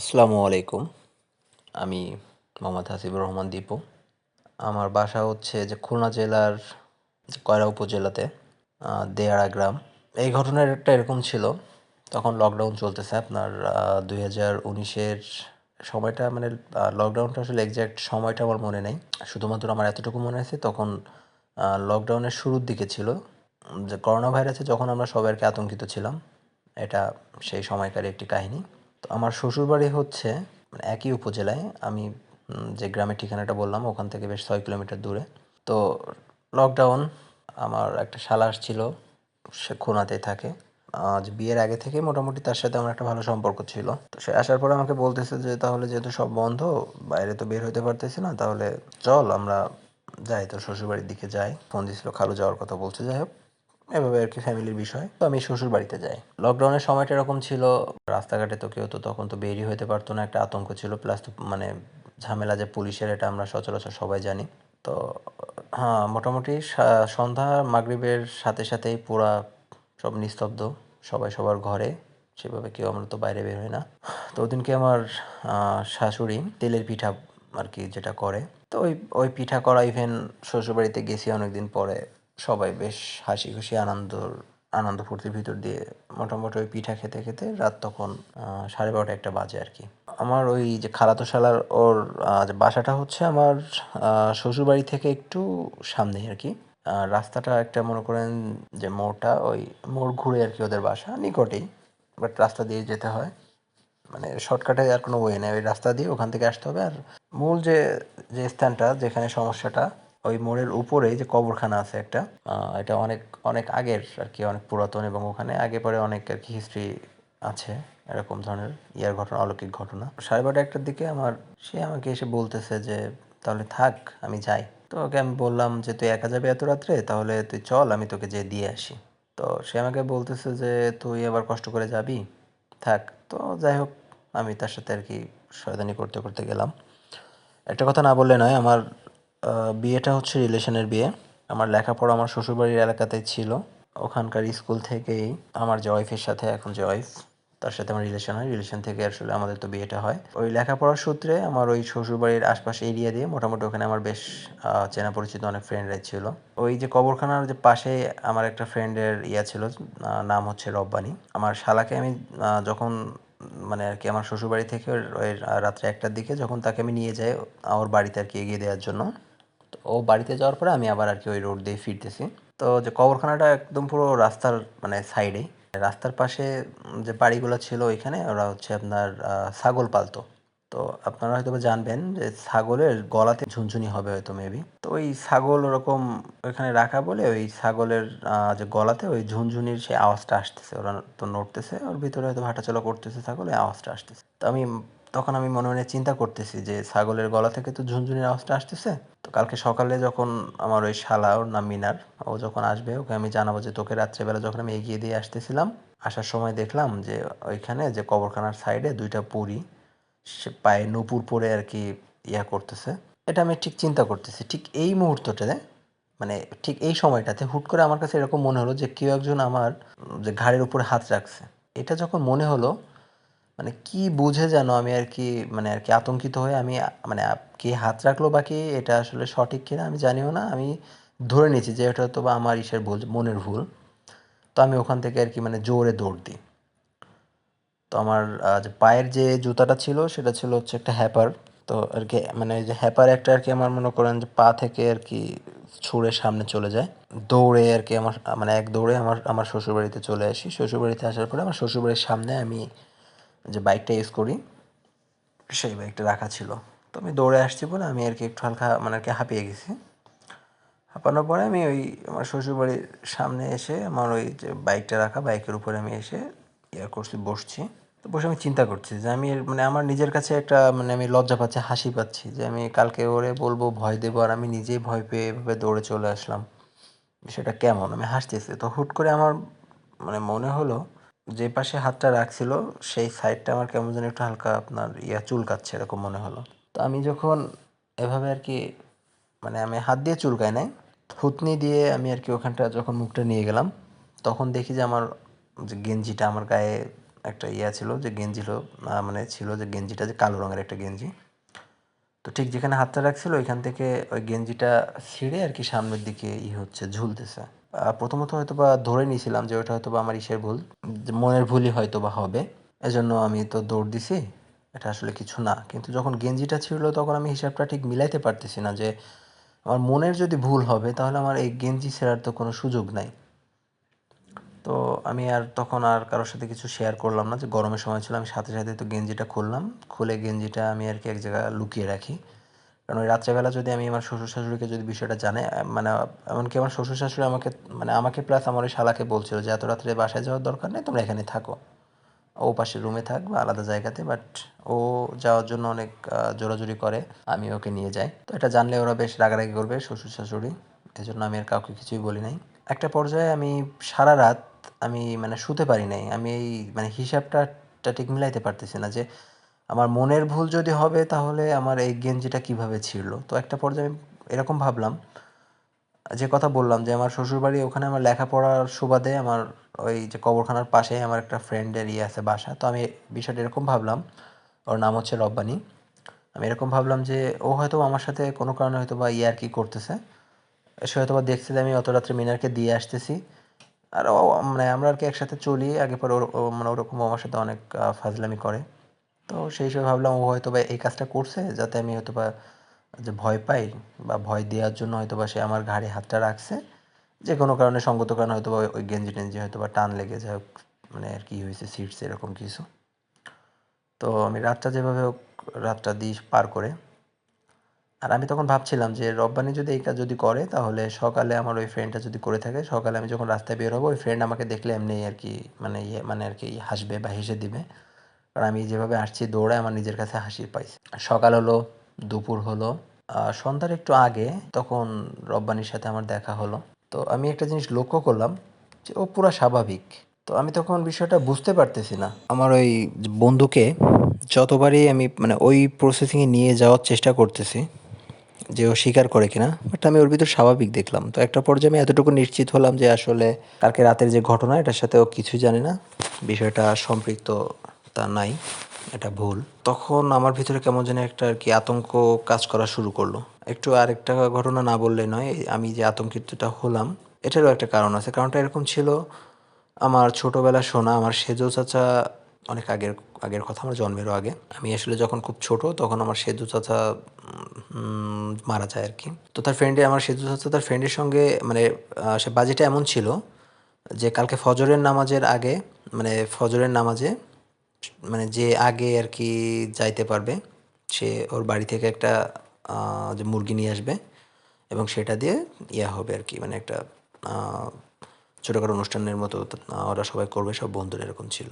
আসসালামু আলাইকুম। আমি মোহাম্মদ হাসিবুর রহমান দীপু। আমার বাসা হচ্ছে যে খুলনা জেলার কয়রা উপজেলাতে দেয়ারা গ্রাম। এই ঘটনাটা এরকম ছিল। তখন লকডাউন চলতেছে। আপনার দুই হাজার উনিশের সময়টা মানে লকডাউনটা আসলে এক্স্যাক্ট সময়টা আমার মনে নেই। শুধুমাত্র আমার এতটুকু মনে আছে, তখন লকডাউনের শুরুর দিকে ছিল। যে করোনা ভাইরাসে যখন আমরা সবাই আর কি আতঙ্কিত ছিলাম, এটা সেই সময়কার একটি কাহিনী। তো আমার শ্বশুরবাড়ি হচ্ছে মানে একই উপজেলায়। আমি যে গ্রামের ঠিকানাটা বললাম, ওখান থেকে বেশ ছয় কিলোমিটার দূরে। তো লকডাউন আমার একটা শালা ছিল সে খুলনাতেই থাকে। আজ বিয়ের আগে থেকে মোটামুটি তার সাথে আমার একটা ভালো সম্পর্ক ছিল। তো সে আসার পরে আমাকে বলতেছে যে, তাহলে যেহেতু সব বন্ধ, বাইরে তো বের হতে পারতেছি না, তাহলে চল আমরা যাই, তোর শ্বশুরবাড়ির দিকে যাই। ফোন দিছিল, খালু যাওয়ার কথা বলছে, যাই হোক। এভাবে আর কি ফ্যামিলির বিষয়। তো আমি শ্বশুর বাড়িতে যাই লকডাউনের সময়টা এরকম ছিল, রাস্তাঘাটে তো কেউ তো তখন তো বেরই হতে পারতো না, একটা আতঙ্ক ছিল। প্লাস মানে ঝামেলা যে পুলিশের, এটা আমরা সচরাচর সবাই জানি। তো হ্যাঁ মোটামুটি সন্ধ্যা মাগরিবের সাথে সাথেই পুরা সব নিস্তব্ধ। সবাই সবার ঘরে, সেভাবে কেউ আমরা তো বাইরে বের হই না। তো ওদিনকে আমার শাশুড়ি তেলের পিঠা আর কি যেটা করে। তো ওই ওই পিঠা করা ইভেন শ্বশুরবাড়িতে গেছি অনেকদিন পরে। সবাই বেশ হাসি খুশি আনন্দ আনন্দ ফুর্তির ভিতর দিয়ে মোটামুটি ওই পিঠা খেতে খেতে রাত তখন সাড়ে বারোটা একটা বাজে আর কি। আমার ওই যে খালাতো শালার ওর যে বাসাটা হচ্ছে আমার শ্বশুরবাড়ি থেকে একটু সামনে আর কি। রাস্তাটা একটা মনে করেন যে মোড়টা, ওই মোড় ঘুরে আর কি ওদের বাসা, নিকটেই। বাট রাস্তা দিয়ে যেতে হয়। মানে শর্টকাটে আর কোনো ওয়ে নেই। ওই রাস্তা দিয়ে ওখান থেকে আসতে হবে। আর মূল যে যে স্থানটা, যেখানে সমস্যাটা ওই মোড়ের উপরেই যে কবরখানা আছে একটা এটা অনেক অনেক আগের আর কি, অনেক পুরাতন এবং ওখানে আগে পরে অনেক আর কি হিস্ট্রি আছে, এরকম ধরনের ইয়ার ঘটনা, অলৌকিক ঘটনা। সাড়ে বারোটা একটার দিকে আমার, সে আমাকে এসে বলতেছে যে, তাহলে থাক, আমি যাই। তো ওকে আমি বললাম যে, তুই একা যাবি এত রাত্রে? তাহলে তুই চল, আমি তোকে যেয়ে দিয়ে আসি। তো সে আমাকে বলতেছে যে, তুই আবার কষ্ট করে যাবি? থাক। তো যাই হোক, আমি তার সাথে আর কি শয়তানি করতে করতে গেলাম। একটা কথা না বললে নয়, আমার বিয়েটা হচ্ছে রিলেশনের বিয়ে। আমার লেখাপড়া আমার শ্বশুরবাড়ির এলাকাতেই ছিল। ওখানকার স্কুল থেকেই আমার যে ওয়াইফের সাথে, এখন যে ওয়াইফ তার সাথে আমার রিলেশন হয়। রিলেশন থেকে আসলে আমাদের তো বিয়েটা হয়। ওই লেখাপড়ার সূত্রে আমার ওই শ্বশুরবাড়ির আশপাশ এরিয়া দিয়ে মোটামুটি ওখানে আমার বেশ চেনা পরিচিত অনেক ফ্রেন্ডরাই ছিল। ওই যে কবরখানার যে পাশে আমার একটা ফ্রেন্ডের ইয়া ছিল নাম হচ্ছে রব্বানি। আমার শালাকে আমি যখন মানে আর কি আমার শ্বশুরবাড়ি থেকে ওই রাত্রে একটার দিকে যখন তাকে আমি নিয়ে যাই ওর বাড়িতে আর কি এগিয়ে দেওয়ার জন্য ও বাড়িতে যাওয়ার পরে আমি আবার আর কি ওই রোড দিয়ে ফিরতেছি। তো যে কবরখানাটা একদম পুরো রাস্তার মানে সাইডেই রাস্তার পাশে যে বাড়িগুলো ছিল ওইখানে ওরা হচ্ছে আপনার ছাগল পালতো। তো আপনারা হয়তো জানবেন যে ছাগলের গলাতে ঝুনঝুনি হবে হয়তো মেবি তো ওই ছাগল ওরকম ওইখানে রাখা বলে ওই ছাগলের যে গলাতে ওই ঝুনঝুনির সেই আওয়াজটা আসতেছে। ওরা তো নড়তেছে, ওর ভিতরে হয়তো হাঁটাচলা করতেছে ছাগল এই আওয়াজটা আসতেছে। তো আমি তখন আমি মনে মনে চিন্তা করতেছি যে ছাগলের গলা থেকে তো ঝুনঝুনির আওয়াজটা আসতেছে। তো কালকে সকালে যখন আমার ওই শালা, ওর নাম মিনার, ও যখন আসবে, ওকে আমি জানাব যে তোকে রাত্রেবেলা যখন আমি এগিয়ে দিয়ে আসতেছিলাম, আসার সময় দেখলাম যে ওইখানে যে কবরখানার সাইডে দুইটা পুরী, সে পায়ে নূপুর পরে আর কি ইয়া করতেছে। এটা আমি ঠিক চিন্তা করতেছি, ঠিক এই মুহূর্তটাতে মানে ঠিক এই সময়টাতে হুট করে আমার কাছে এরকম মনে হলো যে কেউ একজন আমার, যে ঘাড়ের উপরে হাত রাখছে। এটা যখন মনে হলো মানে কি বুঝে যেন আমি আর কি মানে আর কি আতঙ্কিত হয়ে আমি মানে কে হাত রাখল বা কি, এটা আসলে সঠিক কিনা আমি জানিও না। আমি ধরে নিয়েছি যে এটা হয়তো বা আমার ইসের ভুল, মনের ভুল। তো আমি ওখান থেকে আর কি মানে জোরে দৌড় দিই। তো আমার যে পায়ের যে জুতাটা ছিল, সেটা ছিল হচ্ছে একটা হ্যাপার। তো আর কি মানে যে হ্যাপার একটা আর কি আমার মনে করেন যে পা থেকে আর কি ছুঁড়ে সামনে চলে যায়। দৌড়ে আর কি আমার মানে এক দৌড়ে আমার আমার শ্বশুরবাড়িতে চলে আসি। শ্বশুরবাড়িতে আসার পরে আমার শ্বশুরবাড়ির সামনে আমি যে বাইকটা ইউজ করি, সেই বাইকটা রাখা ছিল। তো আমি দৌড়ে আসছি বলে আমি আর কি একটু হালকা মানে আর কি হাঁপিয়ে গেছি। হাঁপানোর পরে আমি ওই আমার শ্বশুরবাড়ির সামনে এসে আমার ওই যে বাইকটা রাখা বাইকের উপরে আমি এসে ইয়ে করছি, বসছি। তো বসে আমি চিন্তা করছি যে আমি মানে আমার নিজের কাছে একটা মানে আমি লজ্জা পাচ্ছি, হাসি পাচ্ছি যে আমি কালকে ওরে বলব ভয় দেবো আর আমি নিজেই ভয় পেয়ে এভাবে দৌড়ে চলে আসলাম। সেটা কেমন? আমি হাসতেছি। তো হুট করে আমার মানে মনে হলো যে পাশে হাতটা রাখছিল, সেই সাইডটা আমার কেমন যেন একটু হালকা আপনার ইয়া চুলকাচ্ছে এরকম মনে হলো। তো আমি যখন এভাবে আর কি মানে আমি হাত দিয়ে চুলকাই নাই, থুতনি দিয়ে আমি আর কি ওখানটা যখন মুখটা নিয়ে গেলাম, তখন দেখি যে আমার যে গেঞ্জিটা আমার গায়ে একটা ইয়া ছিল, যে গেঞ্জি মানে ছিল যে গেঞ্জিটা যে কালো রঙের একটা গেঞ্জি। তো ঠিক যেখানে হাতটা রাখছিল, ওইখান থেকে ওই গেঞ্জিটা ছিঁড়ে আর কি সামনের দিকে ই হচ্ছে, ঝুলতেছে। প্রথমত হয়তো বা ধরে নিয়েছিলাম যে ওটা হয়তো বা আমার ইসের ভুল মনের ভুলই হয়তো বা হবে। এজন্য আমি তো দৌড় দিছি, এটা আসলে কিছু না। কিন্তু যখন গেঞ্জিটা ছিল, তখন আমি হিসাবটা ঠিক মিলাইতে পারতেছি না যে আমার মনের যদি ভুল হবে, তাহলে আমার এই গেঞ্জি ছেঁড়ার তো কোনো সুযোগ নাই। তো আমি আর তখন আর কারোর সাথে কিছু শেয়ার করলাম না, যে গরমের সময় ছিল, আমি সাথে সাথে তো গেঞ্জিটা খুললাম। খুলে গেঞ্জিটা আমি আর কি এক জায়গায় লুকিয়ে রাখি। কারণ ওই রাত্রেবেলা যদি আমি আমার শ্বশুর শাশুড়িকে যদি বিষয়টা জানে মানে এমনকি আমার শ্বশুর শাশুড়ি আমাকে মানে আমাকে প্লাস আমার ওই শালাকে বলছিল যে, এত রাত্রে বাসায় যাওয়ার দরকার নেই, তোমরা এখানে থাকো। ও পাশের রুমে থাক বা আলাদা জায়গাতে বাট ও যাওয়ার জন্য অনেক জোরাজুরি করে, আমি ওকে নিয়ে যাই। তো এটা জানলে ওরা বেশ রাগারাগি করবে শ্বশুর শাশুড়ি এই জন্য আমি আর কাউকে কিছুই বলি নাই। একটা পর্যায়ে আমি সারা রাত আমি মানে শুতে পারি নাই। আমি এই মানে হিসাবটা ঠিক মিলাইতে পারতেছি না যে আমার মনের ভুল যদি হবে, তাহলে আমার এই গেঞ্জিটা কীভাবে ছিঁড়লো? তো একটা পর্যায়ে আমি এরকম ভাবলাম, যে কথা বললাম যে আমার শ্বশুরবাড়ি ওখানে আমার লেখাপড়ার সুবাদে আমার ওই যে কবরখানার পাশেই আমার একটা ফ্রেন্ডের ইয়ে আছে বাসা। তো আমি বিষয়টা এরকম ভাবলাম, ওর নাম হচ্ছে রব্বানি। আমি এরকম ভাবলাম যে ও হয়তো আমার সাথে কোনো কারণে হয়তো বা ইয়ার কি করতেছে। সে হয়তো বা দেখছে যে আমি অত রাত্রে মিনারকে দিয়ে আসতেছি। আর মানে আমরা আর কি একসাথে চলি, আগে পরে মানে ওরকম আমার সাথে অনেক ফাজলামি করে। তো সেই হিসেবে ভাবলাম ও হয়তো বা এই কাজটা করছে যাতে আমি হয়তো বা যে ভয় পাই বা ভয় দেওয়ার জন্য হয়তো বা সে আমার ঘাড়ে হাতটা রাখছে। যে কোনো কারণে, সঙ্গত কারণে হয়তো বা ওই গেঞ্জি টেঞ্জি হয়তো বা টান লেগে যায় মানে আর কি হয়েছে সিটস এরকম কিছু। তো আমি রাতটা যেভাবে হোক, রাতটা দিই পার করে। আর আমি তখন ভাবছিলাম যে রব্বানি যদি এই কাজ যদি করে, তাহলে সকালে আমার ওই ফ্রেন্ডটা যদি করে থাকে, সকালে আমি যখন রাস্তায় বের হব, ওই ফ্রেন্ড আমাকে দেখলে এমনি আর কি মানে ইয়ে মানে আর কি হাসবে বা হেসে দিবে। কারণ আমি যেভাবে আসছি দৌড়ে আমার নিজের কাছে হাসি পাইছে। সকাল হলো, দুপুর হলো আর সন্ধ্যার একটু আগে তখন রব্বানির সাথে আমার দেখা হলো। তো আমি একটা জিনিস লক্ষ্য করলাম যে ও পুরা স্বাভাবিক। তো আমি তখন বিষয়টা বুঝতে পারতেছি না। আমার ওই বন্ধুকে যতবারই আমি মানে ওই প্রসেসিংয়ে নিয়ে যাওয়ার চেষ্টা করতেছি যে ও স্বীকার করে কিনা বাট আমি ওর ভিতর স্বাভাবিক দেখলাম। তো একটা পর্যায়ে আমি এতটুকু নিশ্চিত হলাম যে আসলে কালকে রাতের যে ঘটনা, এটার সাথে ও কিছুই জানে না। বিষয়টা সম্পৃক্ত তা নাই, এটা ভুল। তখন আমার ভিতরে কেমন যেন একটা আর কি আতঙ্ক কাজ করা শুরু করল। একটু আরেকটা ঘটনা না বললে নয়, আমি যে আতঙ্কিতটা হলাম, এটারও একটা কারণ আছে। কারণটা এরকম ছিল, আমার ছোটবেলা শোনা, আমার সেজো চাচা, অনেক আগের আগের কথা, আমার জন্মেরও আগে। আমি আসলে যখন খুব ছোট, তখন আমার সেজু চাচা মারা যায় আর কি। তো তার ফ্রেন্ডে আমার সেজু চাচা তার ফ্রেন্ডের সঙ্গে মানে সে বাজেটটা এমন ছিল যে, কালকে ফজরের নামাজের আগে মানে ফজরের নামাজে মানে যে আগে আর কি যাইতে পারবে, সে ওর বাড়ি থেকে একটা যে মুরগি নিয়ে আসবে এবং সেটা দিয়ে ইয়া হবে আর কি মানে একটা ছোটোখাটো অনুষ্ঠানের মতো ওরা সবাই করবে, সব বন্ধুরা এরকম ছিল।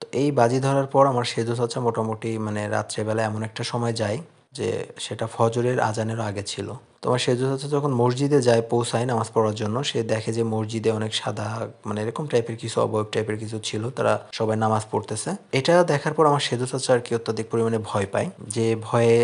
তো এই বাজি ধরার পর আমার সেজু চাচা মোটামুটি মানে রাত্রেবেলা এমন একটা সময় যায় যে সেটা ফজরের আজানের আগে ছিল। তোমার সেজ চাচা যখন মসজিদে যায় পৌঁছায় নামাজ পড়ার জন্য, সে দেখে যে মসজিদে অনেক সাদা মানে এরকম টাইপের কিছু, অবয়ব টাইপের কিছু ছিল, তারা সবাই নামাজ পড়তেছে। এটা দেখার পর আমার সেজু চাচা আর কি অত্যাধিক পরিমাণে ভয় পায়। যে ভয়ে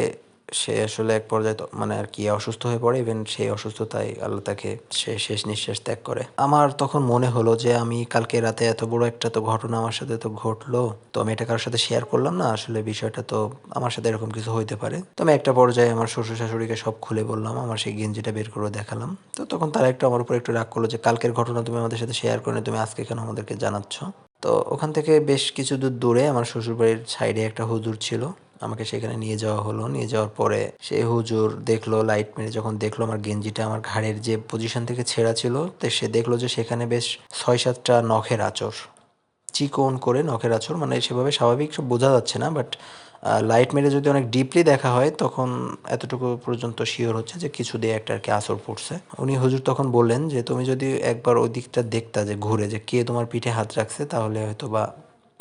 সে আসলে এক পর্যায়ে মানে আর কি অসুস্থ হয়ে পড়ে ইভেন সেই অসুস্থতায় আল্লাহ তাকে সে শেষ নিঃশ্বাস ত্যাগ করে। আমার তখন মনে হলো যে আমি কালকে রাতে এত বড় একটা তো ঘটনা আমার সাথে তো ঘটলো, তো আমি এটা কারোর সাথে শেয়ার করলাম না, আসলে বিষয়টা তো আমার সাথে এরকম কিছু হইতে পারে। তো আমি একটা পর্যায়ে আমার শ্বশুর শাশুড়িকে সব খুলে বললাম, আমার সেই গেঞ্জিটা বের করে দেখালাম। তো তখন তারা একটু আমার উপর একটু রাগ করল যে, কালকের ঘটনা তুমি আমাদের সাথে শেয়ার করে তুমি আজকে কেন আমাদেরকে জানাচ্ছ? তো ওখান থেকে বেশ কিছু দূর দূরে আমার শ্বশুরবাড়ির সাইডে একটা হুজুর ছিল আমাকে সেখানে নিয়ে যাওয়া হলো। নিয়ে যাওয়ার পরে সে হুজুর দেখল লাইট মেরে যখন দেখল আমার গেঞ্জিটা আমার ঘাড়ের যে পজিশন থেকে ছেঁড়া ছিল, তো সে দেখল যে সেখানে বেশ ছয় সাতটা নখের আচর চিকন করে নখের আচর মানে সেভাবে স্বাভাবিক সব বোঝা যাচ্ছে না বাট লাইট মেরে যদি অনেক ডিপলি দেখা হয়, তখন এতটুকু পর্যন্ত শিওর হচ্ছে যে কিছু দিয়ে একটা আর কি আঁচড় পড়ছে। উনি হুজুর তখন বললেন যে, তুমি যদি একবার ওই দিকটা দেখতা যে ঘুরে, যে কে তোমার পিঠে হাত রাখছে, তাহলে হয়তো বা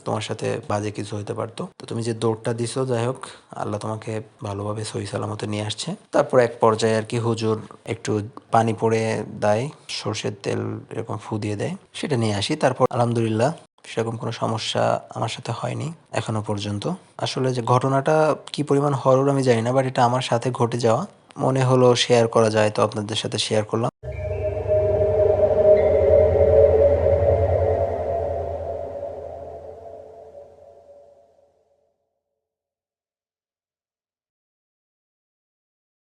তোমার সাথে বাজে কিছু হতে পারতো। তো তুমি যে দৌড়টা দিছো, যাই হোক, আল্লাহ তোমাকে ভালোভাবে সহি সালামতে নিয়ে আসছে। তারপর এক পর্যায়ে আর কি হুজুর একটু পানি পড়ে দেয়, সর্ষের তেল এরকম ফু দিয়ে দেয়, সেটা নিয়ে আসি। তারপর আলহামদুলিল্লাহ, সেরকম কোনো সমস্যা আমার সাথে হয়নি এখনও পর্যন্ত। আসলে যে ঘটনাটা কি পরিমাণ হরর আমি জানি না বাট এটা আমার সাথে ঘটে যাওয়া। মনে হলো শেয়ার করা যায়, তো আপনাদের সাথে শেয়ার করলাম।